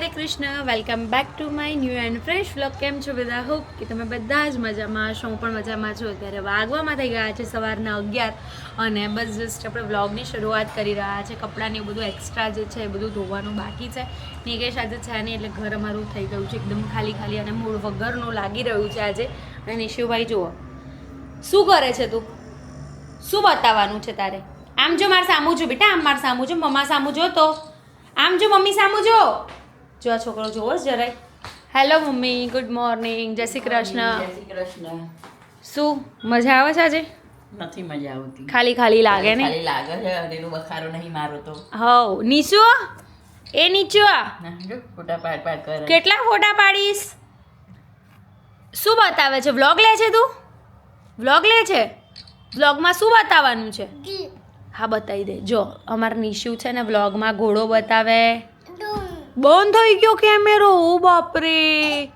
Hare Krishna welcome back to my new and fresh vlog કેમ છો બધા? Hope કે તમે બધા જ મજામાં છો હું પણ મજામાં છું. અત્યારે વાગવામાં થઈ ગયા છે સવારના અગિયાર અને બસ જસ્ટ આપણે વ્લોગની શરૂઆત કરી રહ્યા છે. કપડાને એવું બધું એક્સ્ટ્રા જે છે એ બધું ધોવાનું બાકી છે. નિકેશ આજે છે નહીં, એટલે ઘર અમારું થઈ ગયું છે એકદમ ખાલી ખાલી અને મૂળ વગરનું લાગી રહ્યું છે આજે. અને નિશુભાઈ, જુઓ. શું કરે છે તું? શું બતાવવાનું છે તારે? આમ જો મારે સામું જો, બેટા, આમ મારે સામું જો, મમ્મા સામું જો તો. આમ જો, મમ્મી સામું જો. જો આ છોકરો જોવો જ જરાય. Hello mummy. ગુડ મોર્નિંગ જય શ્રી કૃષ્ણ. જય શ્રી કૃષ્ણ. શું મજા આવે છે આજે? નથી મજા આવતી. ખાલી ખાલી લાગે ને? ખાલી લાગે છે. અને એનો બખારો નહીં મારો તો. હવ. નીચો એ નીચો ના, ફોટા પાડ પાડ કરે. કેટલા ફોટા પાડીશ? શું બતાવે છે? વ્લોગ લે છે તું? વ્લોગ લે છે? વ્લોગમાં શું બતાવવાનું છે? હા બતાવી દે. જો અમાર નિશુ છે ને વ્લોગમાં ઘોડો બતાવે. બંધ થઈ ગયો કેમેરો, ઓ બાપરે.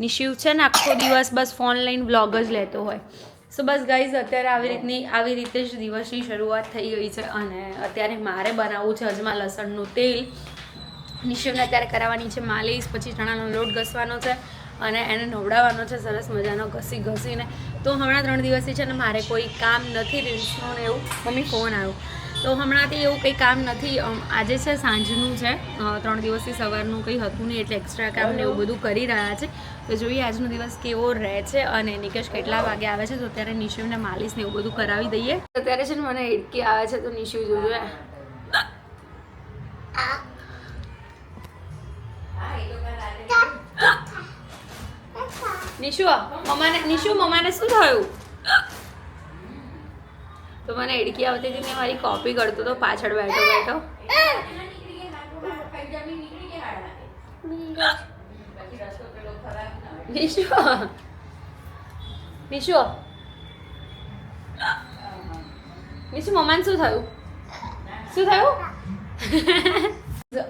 નિશિવ છે ને, આખો દિવસ બસ ફોન લઈને વ્લોગ જ લેતો હોય. સો બસ ગાઈઝ અત્યારે આવી રીતની, આવી રીતે જ દિવસની શરૂઆત થઈ ગઈ છે અને અત્યારે મારે બનાવવું છે અજમા લસણનું તેલ. નિશિવને અત્યારે કરાવવાની છે માલિશ, પછી ચણાનો લોટ ઘસવાનો છે અને એને નવડાવવાનો છે, સરસ મજાનો ઘસી ઘસીને. તો હમણાં ત્રણ દિવસથી છે ને, મારે કોઈ કામ નથી રીલ્સનું ને એવું. મમ્મી ફોન આવ્યો તો હમણાંથી એવું કંઈ કામ નથી. આજે છે, સાંજનું છે. ત્રણ દિવસથી સવારનું કંઈ હતું નહીં, એટલે એક્સ્ટ્રા કામ ને એવું બધું કરી રહ્યા છે. તો જોઈએ આજનો દિવસ કેવો રહે છે અને નિકેશ કેટલા વાગે આવે છે, તો ત્યારે નિશુને માલિશ ને એવું બધું કરાવી દઈએ. અત્યારે છે ને મને હિડકી આવે છે, તો નિશુ જોજો નિશુ, મમ્માને નિશુ, મમ્માને શું થયું? તો મને એડકી આવતી હતી ને મારી કોપી કરતો હતો પાછળ બેઠો બેઠો. નિશુ. નિશુ. નિશુ મમ્માને શું થયું? શું થયું?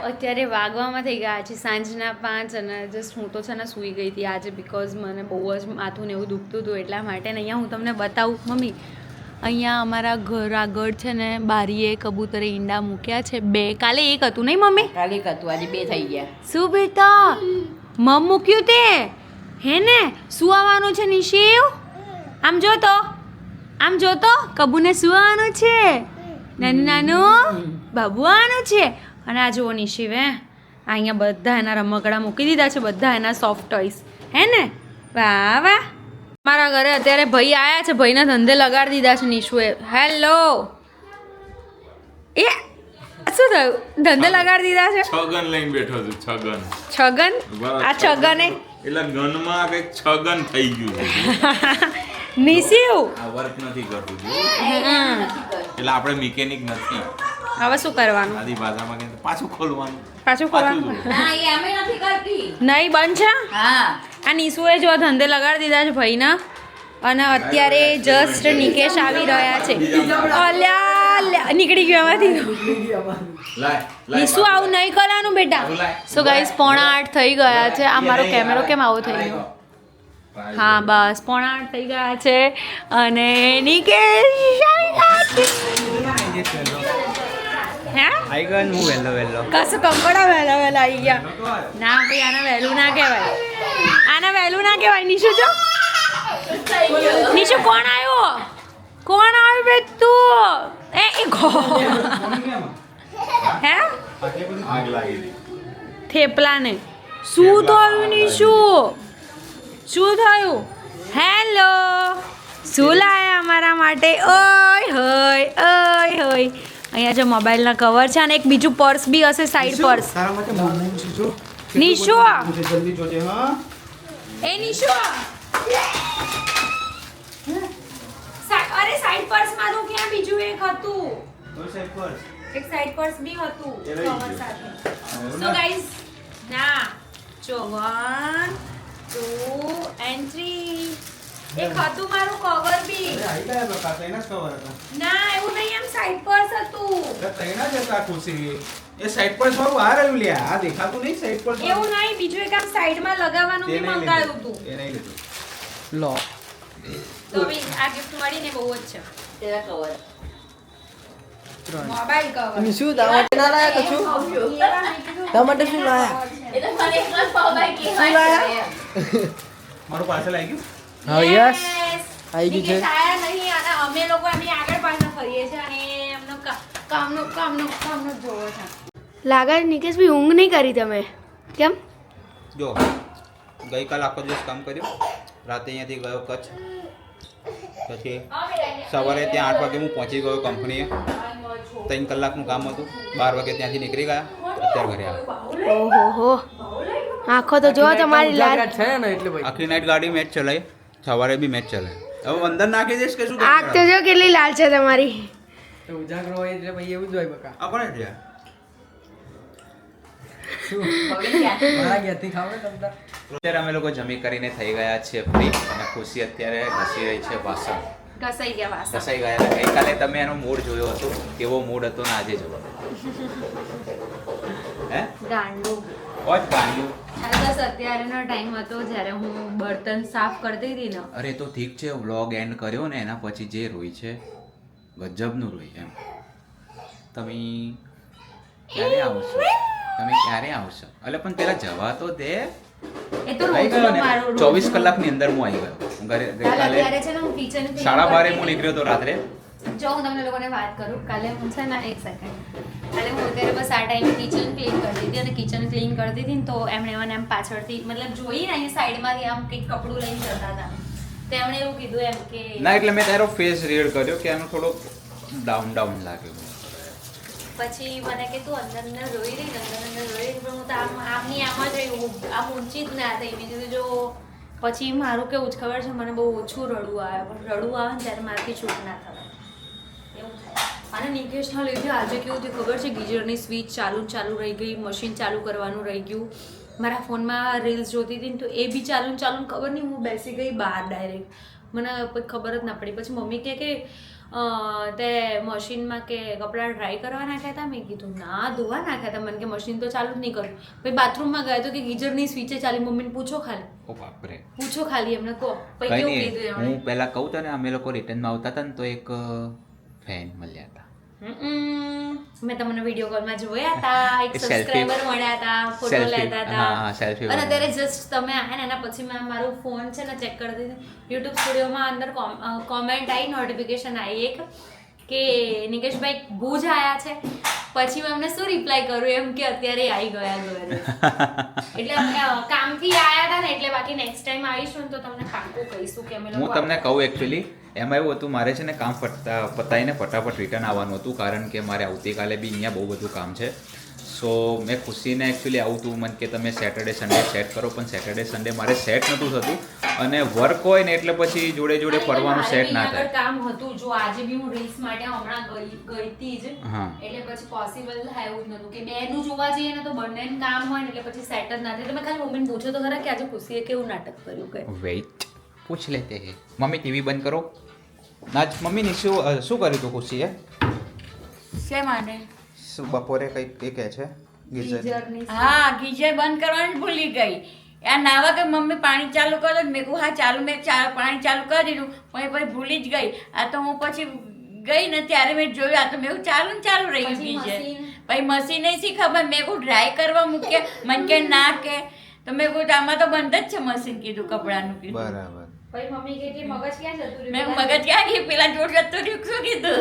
અત્યારે વાગવામાં થઈ ગયા છે સાંજના પાંચ અને જસ્ટ હું તો છે ને સૂઈ ગઈ હતી આજે બિકોઝ મને બહુ જ માથું ને એવું દુખતું હતું એટલા માટે ને અહીંયા હું તમને બતાવું મમ્મી. અહીંયા અમારા ઘર આગળ છે ને બારીએ કબૂતરે ઈંડા મૂક્યા છે. બે કાલે એક હતું નહીં મમ્મી? કાલે એક હતું આજે બે થઈ ગયા. શું બેટા? મમ મૂક્યું તે? હે ને? શું આવવાનું છે નિશિવ આમ જો તો આમ જો તો કબૂને શું આવવાનું છે? નાનું નાનું બાબુ આવવાનું છે? અને આ જુઓ નિશિવ હે. અહીંયા બધા એના રમકડા મૂકી દીધા છે બધા એના સોફ્ટ ટોયસ હે ને? વાહ વાહ. મારા ઘરે અત્યારે ભાઈ આયા છે ભાઈના ધંધે લગાડી દીધા છે નિશુએ. હેલો. એ શું થયું? ધંધે લગાડી દીધા છે? છગન લઈને બેઠો છું છગન. છગન? આ છગન? એ એટલે ગનમાં કંઈક છગન થઈ ગયું છે. નિશિવ? આ વર્ક નથી કરતું જો. એટલે આપણે મિકેનિક નથી. હવે શું કરવાનું? આદી ભાષામાં કે પાછું ખોલવાનું. પાછું પાછું ખોલવાનું ના એ અમે નથી કરતી. નહીં બંધ છે? હા. આ નિશુએ જો ધંધે લગાડી દીધા છે ભાઈના. અને અત્યારે જસ્ટ નિકેશ આવી રહ્યા છે. અલ્યા લ્યા, નીકળી ગયો એમાંથી નિશુ આવું નહીં કરવાનું બેટા. સો ગાઈસ પોણા આઠ થઈ ગયા છે. આ મારો કેમેરો કેમ આવો થઈ ગયો? હા બસ પોણા આઠ થઈ ગયા છે. અને નિકેશ આવી ગયા છે. હે? આઈ ગયો હું વહેલો વહેલો. કશું કંકોડા વહેલા વહેલા આવી ગયા. ના ભાઈ આને વહેલું ના કહેવાય. આને વહેલું ના કહેવાય નિશુ જો. નિશુ કોણ આવ્યો? કોણ આવ્યું બે તું? એ એ ગો હે? આગ લાગી હતી થેપલાને. શું થયું નિશુ? શું થયું? હેલો. શું લાયા અમારા માટે? ઓય હોય ઓય હોય. અહીંયા જો મોબાઈલના કવર છે અને એક બીજું પર્સ બી હશે સાઈડ પર્સ તારા માટે મોમો છે જો. નિશુ જલ્દી જોજે હા. એ નિશુ અરે સાઈડ પર્સ તો ક્યાં બીજું એક હતું? એક સાઈડ પર્સ બી હતું કવર સાથે. સો ગાઈઝ ના. જો વન ટુ એન્ડ થ્રી એક હતું મારું કવર બી. અરે ગયા બકા તૈના જ કવર હતા. ના એવું નહીં એમ સાઈડ પર્સ હતું. તૈના જ હતા ખુશી. એ સાઈડ પર વાળું આ રહ્યું લે આ દેખાતું નહીં સાઈડ પર એવું નહીં બીજું એક આમ સાઈડમાં લગાવવાનું બી મંગાવ્યું હતું. એ નહીં લીધું. લો. તો બી આ ગિફ્ટ મળીને બહુ જ છે. તેરા કવર મોબાઈલ કવર શું દાવત ના લાયા કશું ટમાટર શું લાયા? એ તો મને એક જ પાવભાજી શું કહેવાય લાયા? મારું પાર્સલ આવી ગયું? હા યસ. આવી ગયું છે. નહીં અને અમે લોકો એમની આગળ પાછળ ફરીએ છીએ અને એમનો કામનો કામનો કામનો જોવો છે. લાગે નિકેશ ભી ઊંઘ નહીં કરી તમે. કેમ? જો ગઈકાલ આખો દિવસ કામ કર્યું. રાતે અહીંયાથી ગયો કચ્છ. પછી સવારે ત્યાં આઠ વાગે હું પહોંચી ગયો કંપનીએ. ત્રણ કલાકનું કામ હતું. બાર વાગે ત્યાંથી નીકળી ગયા. અત્યારે ઘરે આવ્યા. ઓહો આખો તો જો તમારી લાલ છે ને એટલે ભાઈ. આખી નાઈટ ગાડી મેચ ચલાવી. સવારે બી મેચ ચાલે. હવે અંદર નાખી દઈશ કે શું આગ તો જો કેટલી લાલ છે તમારી. તો ઉજાગરો હોય એટલે ભાઈ એવું જ હોય બકા. આપણે છે તમતા અત્યારે અમે લોકો જમી કરીને થઈ ગયા છીએ ફ્રી અને ખુશી અત્યારે ઘસી રહી છે વાસણ. કસાઈ ગયા વાસણ. ઘસાઈ ગયા એટલે ગઈકાલે તમે એનો મૂડ જોયો હતો કેવો મૂડ હતો ને આજે જોવો. હે? ગાંડું. ઓજ ગાંડું. બસ અત્યારેનો ટાઈમ હતો જ્યારે હું બર્તન સાફ કરતી હતી ને. અરે તો ઠીક છે વ્લોગ એન્ડ કર્યો ને એના પછી જે રોઈ છે ગજબનું રોઈ એમ. તમે ક્યારે આવશો? તમે ક્યારે આવશો? એટલે પણ પેલા જવા તો દે. ચોવીસ કલાકની અંદર હું આવી ગયો. હું ઘરે ગઈકાલે છે ને હું કિચન સાડા બારે હું નીકળ્યો હતો રાત્રે. જો હું તમને લોકોને વાત કરું. કાલે હું છે ને એક સેકન્ડ કાલે હું અત્યારે બસ આ ટાઈમે કિચન ક્લીન કરતી હતી અને કિચન ક્લીન કરતી હતી ને તો એમણે મને એમ પાછળથી મતલબ જોઈને અહીં સાઈડમાંથી આમ કંઈક કપડું લઈને જતા હતા. તો એમણે એવું કીધું એમ કે ના એટલે મેં તારો ફેસ રીડ કર્યો કે એનો થોડો ડાઉન ડાઉન લાગ્યો પછી મને કે તું અંદર અંદર રોઈ રહી અંદર અંદર રોઈ રહી પણ હું તો આમ આમની આમ જ રહી આમ ઊંચી જ ના થઈ. મેં કીધું જો પછી મારું કેવું જ ખબર છે મને બહુ ઓછું રડવું આવે. પણ રડવું આવે ને ત્યારે મારાથી છૂટ ના થવાય. એવું થાય. અને નિકેશના લીધે આજે કેવું થયું ખબર છે? ગીઝરની સ્વિચ ચાલુ ચાલુ રહી ગઈ મશીન ચાલુ કરવાનું રહી ગયું. મારા ફોનમાં રીલ્સ જોતી હતી ને તો એ બી ચાલુ ચાલુ ખબર નહીં હું બેસી ગઈ બહાર ડાયરેક્ટ મને ખબર જ ના પડી. પછી મમ્મી કહે કે તે મશીનમાં કે કપડાં ડ્રાય કરવા નાખ્યા હતા? મેં કીધું ના ધોવા નાખ્યા હતા. મને કે મશીન તો ચાલુ જ નહીં કર્યું પછી બાથરૂમમાં ગયા તો કે ગીઝરની સ્વિચે ચાલી. મમ્મીને પૂછો ખાલી. ઓ બાપરે. પૂછો ખાલી એમને કહો. પછી કેવું કીધું હું પહેલા કહું ને અમે લોકો રિટર્નમાં આવતા હતા ને તો એક ફેન મળ્યા હતા. મેં તમને વીડિયો કોલમાં જોયા હતા એક સબસ્ક્રાઇબર મળ્યા હતા ફોટો લેતા હતા. અને અત્યારે જસ્ટ તમે આયા ને એના પછી મેં મારું ફોન છે ને ચેક કરી દીધું યુટ્યુબ સ્ટુડિયોમાં અંદર કોમેન્ટ આવી નોટિફિકેશન આવી એક. કે નિકેશભાઈ ભુજ આયા છે. પછી હું એમને શું રિપ્લાય કરું એમ કે અત્યારે આવી ગયા ગયા એટલે અમે, કામથી આયા હતા ને એટલે બાકી નેક્સ્ટ ટાઈમ આવીશું તો તમને પાક્કું કહીશું કે અમે હું તમને કહું એકચ્યુઅલી એમાં એવું હતું મારે છે ને કામ પતા પતાવીને ફટાફટ રિટર્ન આવવાનું હતું કારણ કે મારે આવતીકાલે બી અહીંયા બહુ બધું કામ છે. સો મેં ખુશીને એકચ્યુઅલી આવું હતું મને કે તમે સેટરડે સન્ડે સેટ કરો પણ સેટરડે સન્ડે મારે સેટ નહોતું થતું. અને વર્ક હોય ને એટલે પછી જોડે જોડે ફરવાનું સેટ ના થાય. કામ હતું. જો આજે બી હું રીલ્સ માટે હમણાં ગઈ ગઈ હતી જ. એટલે પછી પોસિબલ થાય એવું નહોતું નતું કે બેનું જોવા જઈએ ને તો બંનેનું કામ હોય ને એટલે પછી સેટ જ ના થાય. તમે ખાલી મમ્મીને પૂછો તો ખરા કે આજે ખુશીએ કેવું નાટક કર્યું કે? વેઇટ પૂછ લેતે હે મમ્મી ટીવી બંધ કરો. ના મમ્મીને શું શું કર્યું તું ખુશીએ? શેમાં માટે શું બપોરે કંઈક એ કહે છે? ગીઝર. હા ગીઝર બંધ કરવાનું ભૂલી ગઈ. આ નાવા કે મમ્મી પાણી ચાલુ કરો મેં કહું હા ચાલુ મેં પાણી ચાલુ કરી દીધું. પણ એ પછી ભૂલી જ ગઈ. આ તો હું પછી ગઈ ને ત્યારે મેં જોયું આ તો મેં ચાલુ ને ચાલુ રહી ગયું પછી ગીઝર. મશીન? પછી મશીને શી ખબર? મેં કહું ડ્રાય કરવા મૂકે. મન કે ના કે. તો મેં કહું આમાં તો બંધ જ છે મશીન કીધું કપડાનું કીધું. બરાબર. પછી મમ્મી કે કે મગજ ક્યાં જતું મેં મગજ ક્યાં ગઈ? પેલા જોડ જતું રહ્યું શું કીધું.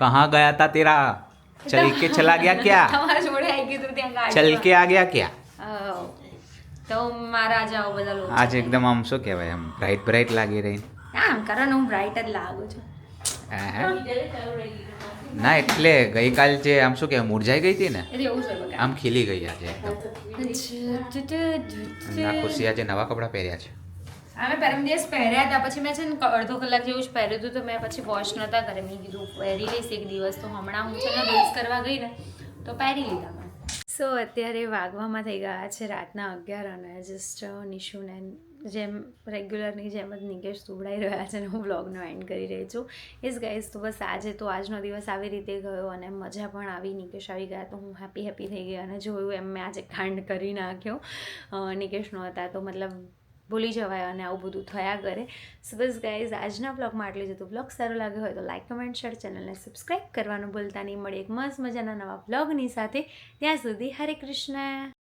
કહા ગયા તા તેરા? ચલ કે ચલા ગયા क्या તમારા જોડે આવી ગયું હતું ત્યાં ગાડી ચલ કે આ ગયા क्या આવ. તો મારા જાઓ બધા લોકો આજે એકદમ આમ શું કહેવાય આમ બ્રાઇટ બ્રાઇટ લાગી રહી આમ કરો ને હું બ્રાઇટ જ લાગુ છું આહા. ના એટલે ગઈકાલ જે આમ શું કહેવાય મુરઝાઈ ગઈ હતી ને એટલે એવું જ હોય બકા. આમ ખીલી ગઈ આજે એકદમ અને આ ખુશી આજે નવા કપડાં પહેર્યા છે અમે પરમ દિવસ પહેર્યા હતા. પછી મેં છે ને અડધો કલાક જેવું જ પહેર્યું હતું તો મેં પછી વોશ નહોતા કરે મેં કીધું, પહેરી લઈશ એક દિવસ. તો હમણાં હું છે ને રીલ્સ કરવા ગઈ ને, તો પહેરી લીધા મેં. સો અત્યારે વાગવામાં થઈ ગયા છે રાતના અગિયાર અને જસ્ટ નિશુને જેમ રેગ્યુલરની જેમ જ નિકેશ સુવડાઈ રહ્યા છે અને હું વ્લોગનો એન્ડ કરી રહી છું. ઇસ ગાઈઝ તો બસ આજે તો આજનો દિવસ આવી રીતે ગયો અને મજા પણ આવી. નિકેશ આવી ગયા તો હું હેપી હેપી થઈ ગઈ અને જોયું એમ મેં આજે ખાંડ કરી નાખ્યો. નિકેશનો નિકેશ નહોતા તો મતલબ ભૂલી જવાય અને આવું બધું થયા કરે. સો બસ ગાઈઝ આજના બ્લોગમાં આટલું જ હતું. બ્લોગ સારો લાગ્યો હોય તો લાઇક કમેન્ટ શેર ચેનલને સબસ્ક્રાઈબ કરવાનું ભૂલતા નહીં. મળે એક મસ્ત મજાના નવા બ્લોગની સાથે. ત્યાં સુધી હરે કૃષ્ણ.